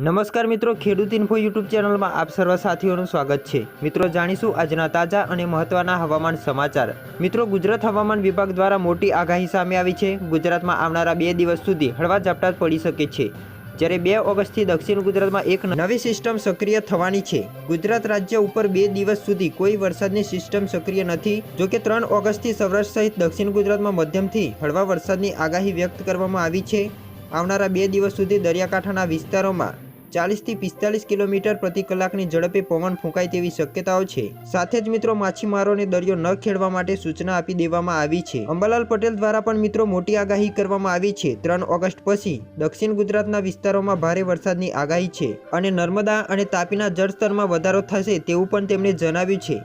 નમસ્કાર મિત્રો, ખેડૂત ઇન્ફો યુટ્યુબ ચેનલમાં આપ સર્વ સાથીઓનું સ્વાગત છે. મિત્રો, જાણીશું આજના તાજા અને મહત્વના હવામાન સમાચાર. મિત્રો, ગુજરાત હવામાન વિભાગ દ્વારા મોટી આગાહી સામે આવી છે. ગુજરાતમાં આવનારા બે દિવસ સુધી હળવા ઝાપટા પડી શકે છે. જ્યારે બે ઓગસ્ટથી દક્ષિણ ગુજરાતમાં એક નવી સિસ્ટમ સક્રિય થવાની છે. ગુજરાત રાજ્ય ઉપર બે દિવસ સુધી કોઈ વરસાદની સિસ્ટમ સક્રિય નથી. જો કે ત્રણ ઓગસ્ટથી સૌરાષ્ટ્ર સહિત દક્ષિણ ગુજરાતમાં મધ્યમથી હળવા વરસાદની આગાહી વ્યક્ત કરવામાં આવી છે. આવનારા બે દિવસ સુધી દરિયાકાંઠાના વિસ્તારોમાં ચાલીસથી પિસ્તાલીસ કિલોમીટર પ્રતિ કલાકની ઝડપે પવન ફૂંકાય તેવી શક્યતાઓ છે. સાથે જ મિત્રો, માછીમારોને દરિયો ન ખેડવા માટે સૂચના આપી દેવામાં આવી છે. અંબાલાલ પટેલ દ્વારા પણ મિત્રો મોટી આગાહી કરવામાં આવી છે. ત્રણ ઓગસ્ટ પછી દક્ષિણ ગુજરાતના વિસ્તારોમાં ભારે વરસાદની આગાહી છે અને નર્મદા અને તાપીના જળસ્તરમાં વધારો થશે તેવું પણ તેમણે જણાવ્યું છે.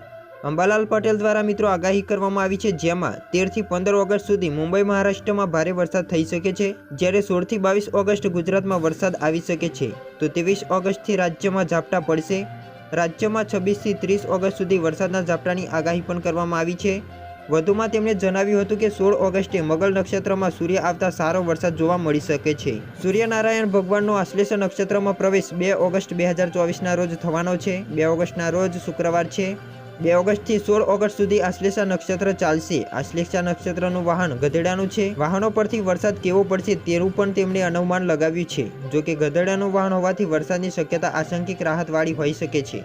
અંબાલાલ પટેલ દ્વારા મિત્રો આગાહી કરવામાં આવી છે, જેમાં તેરથી પંદર ઓગસ્ટ સુધી મુંબઈ મહારાષ્ટ્રમાં ભારે વરસાદ થઈ શકે છે. જ્યારે સોળથી બાવીસ ઓગસ્ટ ગુજરાતમાં વરસાદ આવી શકે છે, તો ત્રેવીસ ઓગસ્ટથી રાજ્યમાં ઝાપટા પડશે. રાજ્યમાં છવ્વીસથી ત્રીસ ઓગસ્ટ સુધી વરસાદના ઝાપટાની આગાહી પણ કરવામાં આવી છે. વધુમાં તેમણે જણાવ્યું હતું કે, સોળ ઓગસ્ટે મગલ નક્ષત્રમાં સૂર્ય આવતા સારો વરસાદ જોવા મળી શકે છે. સૂર્યનારાયણ ભગવાનનો આશ્લેષ નક્ષત્રમાં પ્રવેશ બે ઓગસ્ટ બે હજાર ચોવીસના રોજ થવાનો છે. બે ઓગસ્ટના રોજ શુક્રવાર છે. બે ઓગસ્ટથી સોળ ઓગસ્ટ સુધી આશ્લેષા નક્ષત્ર ચાલશે. આશ્લેષા નક્ષત્રનું વાહન ગધેડાનું છે. વાહનો પરથી વરસાદ કેવો પડશે તેનું પણ તેમણે અનુમાન લગાવ્યું છે. જો કે ગધેડાનું વાહન હોવાથી વરસાદની શક્યતા આશંકિક રાહતવાળી હોઈ શકે છે.